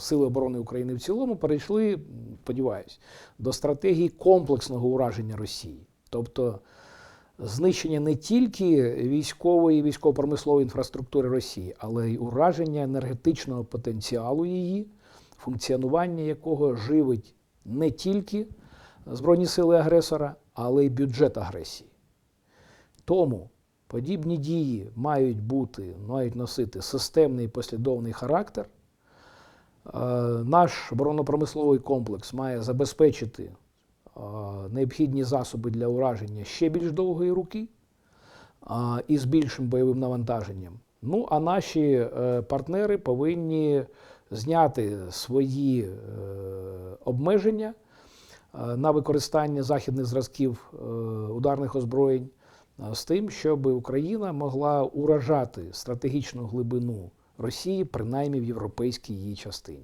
Сили оборони України в цілому перейшли, сподіваюсь, до стратегії комплексного ураження Росії. Тобто знищення не тільки військової і військово-промислової інфраструктури Росії, але й ураження енергетичного потенціалу її, функціонування якого живить не тільки Збройні сили агресора, але й бюджет агресії. Тому подібні дії мають бути, мають носити системний і послідовний характер. Е, Наш оборонно-промисловий комплекс має забезпечити е, необхідні засоби для ураження ще більш довгої руки е, і з більшим бойовим навантаженням. Ну а наші партнери повинні зняти свої обмеження на використання західних зразків ударних озброєнь з тим, щоб Україна могла уражати стратегічну глибину Росії, принаймні в європейській її частині.